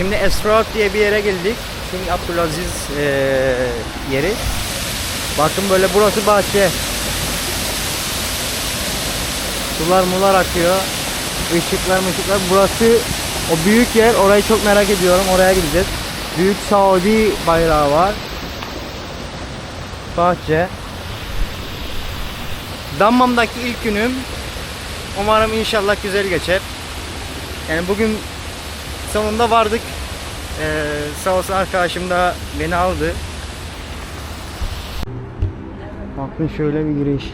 Şimdi Esra diye bir yere geldik. King Abdülaziz eee, yeri. Bakın böyle burası bahçe. Sular mular akıyor. Işıklar ışıklar. Burası o büyük yer. Orayı çok merak ediyorum. Oraya gideceğiz. Büyük Saudi bayrağı var. Bahçe. Dammam'daki ilk günüm. Umarım inşallah güzel geçer. Yani bugün sonunda vardık. Ee, sağ olsun arkadaşım da beni aldı. Bakın şöyle bir giriş.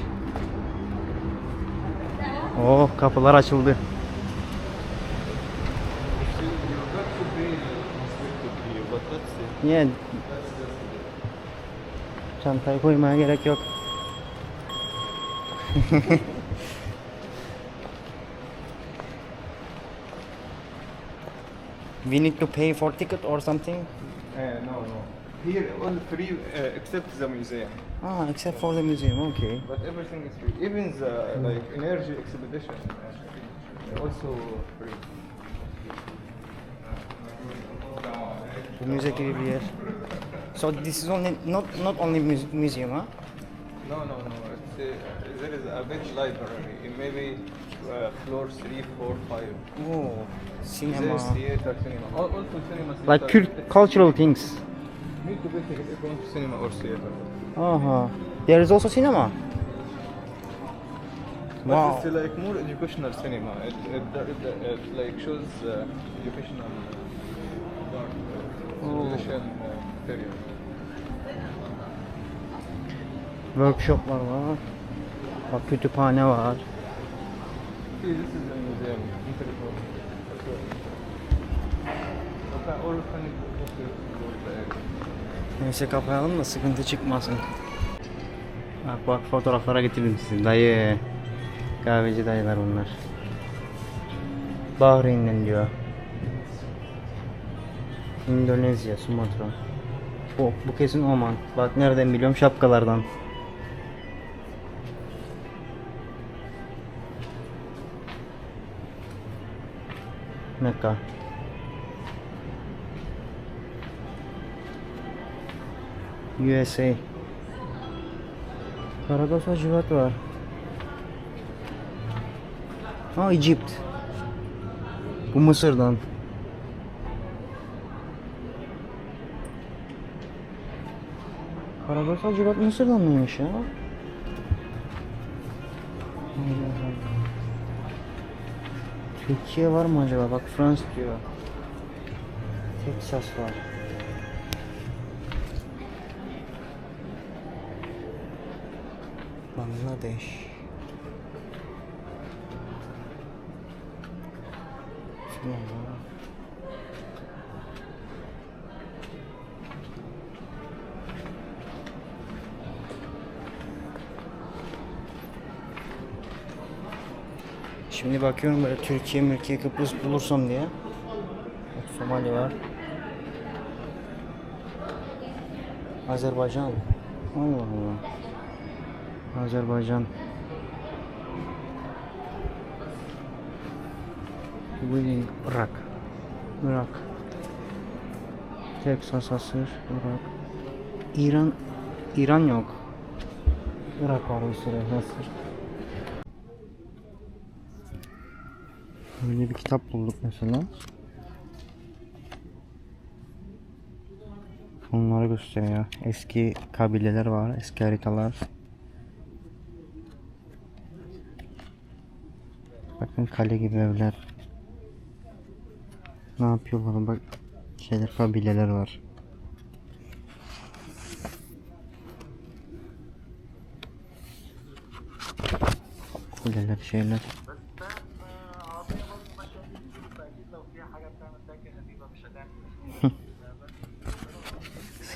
Oh kapılar açıldı. Niye? Çantayı koymaya gerek yok. We need to pay for ticket or something? Uh, no, no. Here all free uh, except the museum, Ah, except for the museum. Okay. but everything is free. Even the like energy exhibition uh, also free. Bu müze gibi. So this is only not not only muse- museum, huh? No, no, no. It's, uh, there is a big library maybe uh, floor three, four, five. Oh, cinema. Theater, cinema. Al- Also cinema. Like theater. cul- cultural things. Need to want to cinema or theater. Aha. There is also cinema. But Wow. it's like more educational cinema. It, it, it, it, it like shows uh, educational part, uh, Oh. uh, period. Workshoplar var. Bak kütüphane var. Okay, all can Neyse kapayalım da sıkıntı çıkmasın. Bak bak fotoğraflara getirdim sizi. Dayı. Kahveci dayılar bunlar. Bahreyn'den diyor. Endonezya, Sumatra. Bu, bu kesin Oman. Bak nereden biliyorum şapkalardan. Mekka. USA. Karados Hacivat var. Ha Egypt. Bu Mısır'dan. Karados Hacivat Mısır'dan mıymış ya? Allah Allah. Türkiye var mı acaba? Bak Frans diyor. Texas var. Bangladeş. Şuna Şimdi bakıyorum böyle Türkiye, Mülkiye, Kıbrıs bulursam diye. Bak Somali var. Azerbaycan. Allah Allah. Azerbaycan. Ne? Irak. Irak. Texas, Asır, Irak. İran, İran yok. Irak var bir süre, Mısır. Böyle bir kitap bulduk mesela. Onları gösteriyor. Eski kabileler var, eski haritalar. Bakın kale gibi evler. Ne yapıyorlar bak şeyler kabileler var. Kuleler şeyler.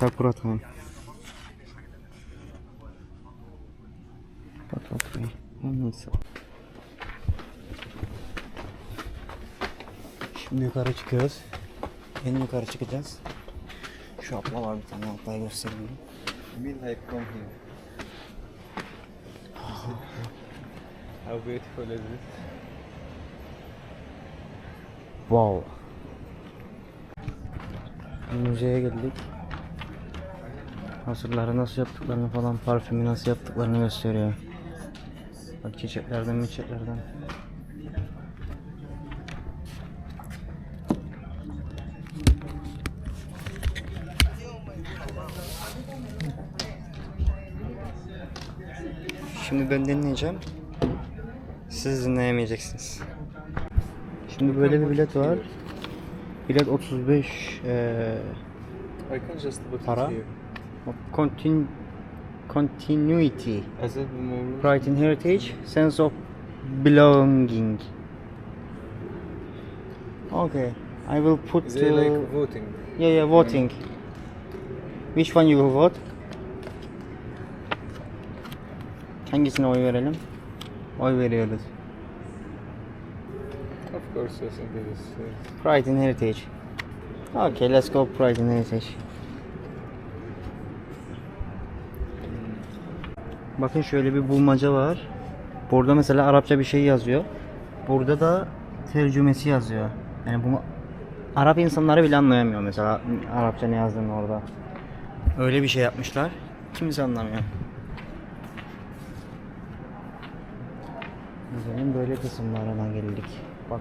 Sakura Town. Neyse. Şimdi yukarı çıkıyoruz. En yukarı çıkacağız. Şu abla var bir tane ablayı göstereyim. Like from here. How beautiful is this? Wow. Müzeye geldik. Hasırları nasıl yaptıklarını falan, parfümü nasıl yaptıklarını gösteriyor. Bak çiçeklerden, çiçeklerden. Şimdi ben dinleyeceğim. Siz dinleyemeyeceksiniz. Şimdi böyle bir bilet var. Bilet 35 eee I can just put Para? Continu continuity, pride in heritage, sense of belonging. Okay, I will put Is it like uh, voting? yeah yeah voting. Which one you will vote? Hangisine oy verelim? Oy veriyoruz. Of course, think it is. yes. Pride in heritage. Okay, let's go pride in heritage. Bakın şöyle bir bulmaca var. Burada mesela Arapça bir şey yazıyor. Burada da tercümesi yazıyor. Yani bunu Arap insanları bile anlayamıyor mesela Arapça ne yazdığını orada. Öyle bir şey yapmışlar. Kimse anlamıyor. Müzenin böyle kısımlarına geldik. Bak.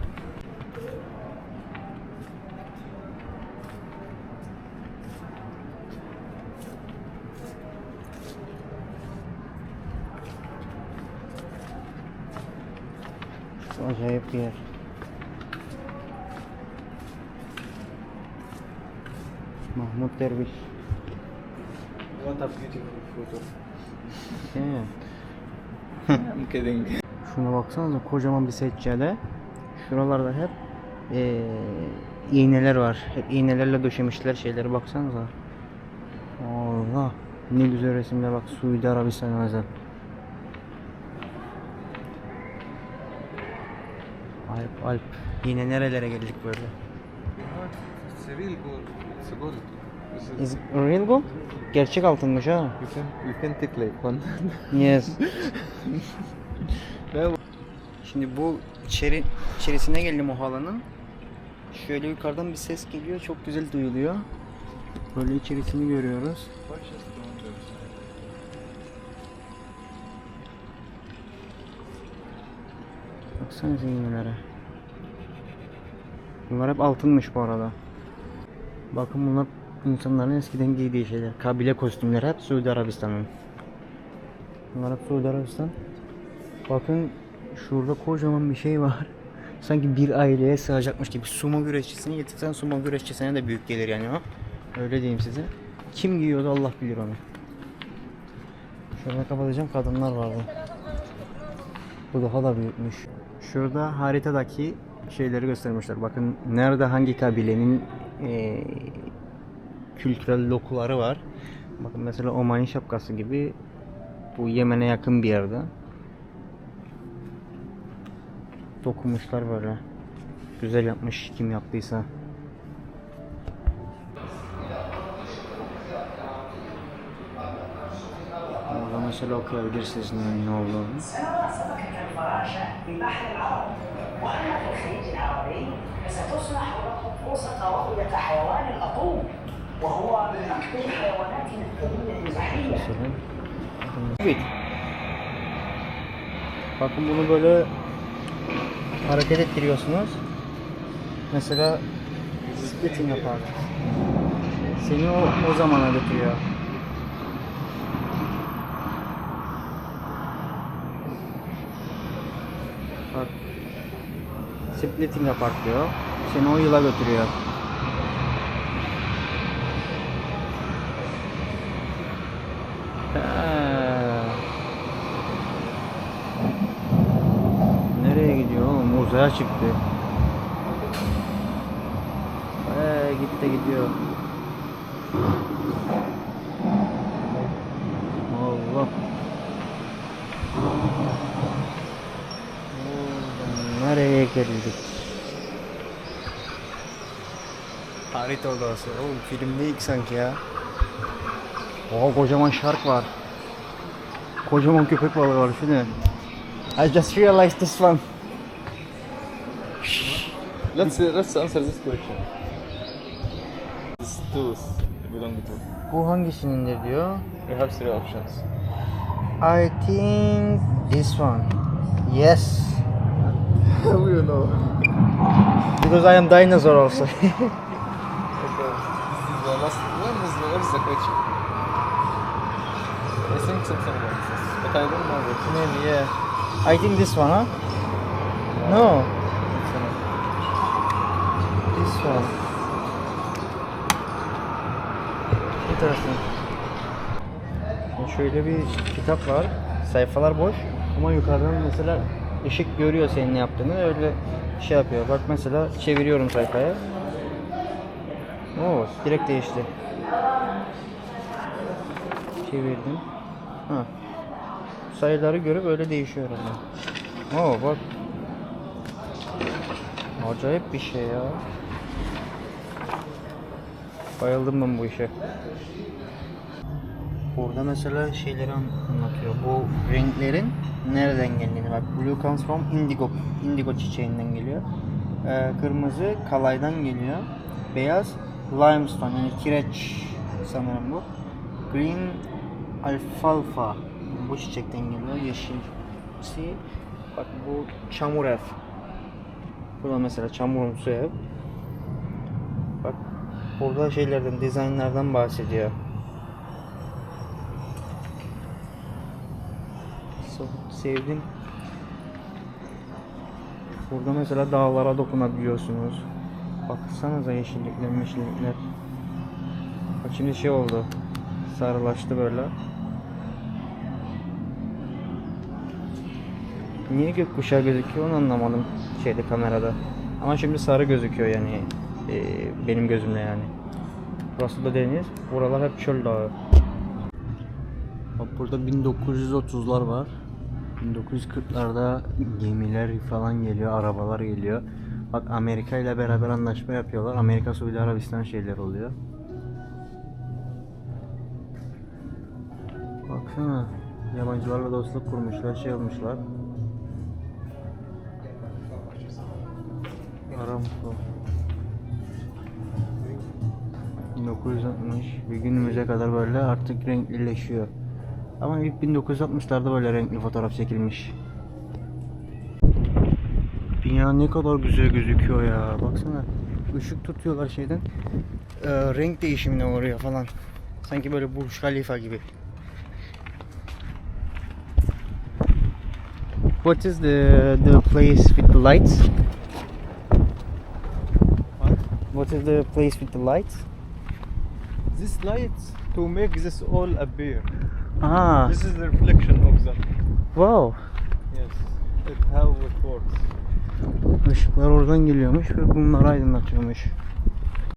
Acayip bir yer. Mahmut Derviş. What a beautiful photo. Değil I'm kidding. Şuna baksanıza kocaman bir seccade. Şuralarda hep eee, iğneler var. Hep iğnelerle döşemişler şeyleri baksanıza. Allah ne güzel resimler bak Suudi Arabistan'a özel. Alp Alp. Yine nerelere geldik böyle? İs, real gold? Gerçek altınmış ha. you can you can take like one. Yes. Şimdi bu içeri içerisine geldim o halanın. Şöyle yukarıdan bir ses geliyor. Çok güzel duyuluyor. Böyle içerisini görüyoruz. Baksanıza iğnelere. Bunlar hep altınmış bu arada. Bakın bunlar insanların eskiden giydiği şeyler. Kabile kostümleri hep Suudi Arabistan'ın. Bunlar hep Suudi Arabistan. Bakın şurada kocaman bir şey var. Sanki bir aileye sığacakmış gibi. Sumo güreşçisini getirsen sumo güreşçisine de büyük gelir yani o. Öyle diyeyim size. Kim giyiyordu Allah bilir onu. Şöyle kapatacağım kadınlar vardı. Bu daha da büyükmüş. Şurada haritadaki şeyleri göstermişler. Bakın nerede hangi kabilenin eee, kültürel dokuları var. Bakın mesela Omani şapkası gibi bu Yemen'e yakın bir yerde. Dokunmuşlar böyle. Güzel yapmış kim yaptıysa. Orada mesela okuyabilirsiniz ne olduğunu. سنرى سمكة الفراشة في بحر العرب وأما في الخليج العربي فستصنع لكم فرصة رؤية حيوان الأطوم وهو من أكثر الحيوانات الثمينة البحرية Mesela. Evet. Bakın bunu böyle hareket ettiriyorsunuz. Mesela splitting yapar. Seni o, o zamana götürüyor. Bak. Splitting apart diyor. Seni o yıla götürüyor. Nereye gidiyor oğlum? Uzaya çıktı. Ee, gitti gidiyor. Allah. Oğlum, Nereye geldik? Harita odası. Oğlum filmde ilk sanki ya. Oha kocaman shark var. Kocaman köpek balığı var şu ne? I just realized this one. Let's let's answer this question. tooth belong to? Bu hangisinindir diyor. You have three options. I think this one. Yes. How you know? Because I am dinosaur also. Okay. This is the last one. Is question? I think something like this, but I don't know what. Maybe yeah. I think this one, huh? No. This one. Interesting. Şöyle bir kitap var. Sayfalar boş. Ama yukarıdan mesela ışık görüyor senin yaptığını öyle şey yapıyor. Bak mesela çeviriyorum sayfaya. Oo, direkt değişti. Çevirdim. Ha. Sayıları görüp öyle değişiyor ama. Oo bak. Acayip bir şey ya. Bayıldım ben bu işe. Burada mesela şeyleri an- anlatıyor. Bu renklerin nereden geldiğini bak. Blue comes from indigo. Indigo çiçeğinden geliyor. Ee, kırmızı kalaydan geliyor. Beyaz limestone yani kireç sanırım bu. Green alfalfa bu çiçekten geliyor. Yeşilsi bak bu çamur ev. Bu da mesela çamurumsu ev. Bak burada şeylerden, dizaynlardan bahsediyor. Sevdim. Burada mesela dağlara dokunabiliyorsunuz. Baksanıza yeşillikler, meşillikler. Bak şimdi şey oldu. Sarılaştı böyle. Niye gökkuşağı gözüküyor onu anlamadım şeyde kamerada. Ama şimdi sarı gözüküyor yani e, benim gözümle yani. Burası da deniz. Buralar hep çöl dağı. Bak burada 1930'lar var. 1940'larda gemiler falan geliyor, arabalar geliyor. Bak Amerika ile beraber anlaşma yapıyorlar. Amerika Suudi Arabistan şeyler oluyor. Baksana. Yabancılarla dostluk kurmuşlar, şey olmuşlar. Aramco. 1960 ve günümüze kadar böyle artık renklileşiyor. Ama ilk 1960'larda böyle renkli fotoğraf çekilmiş. Dünya ne kadar güzel gözüküyor ya. Baksana. Işık tutuyorlar şeyden. Ee, renk değişimine uğruyor falan. Sanki böyle Burj Khalifa gibi. What is the the place with the lights? What? What is the place with the lights? This light to make this all appear. Ah, This is the reflection of them. wow. Yes. It how it works. Işıklar oradan geliyormuş ve bunları aydınlatıyormuş.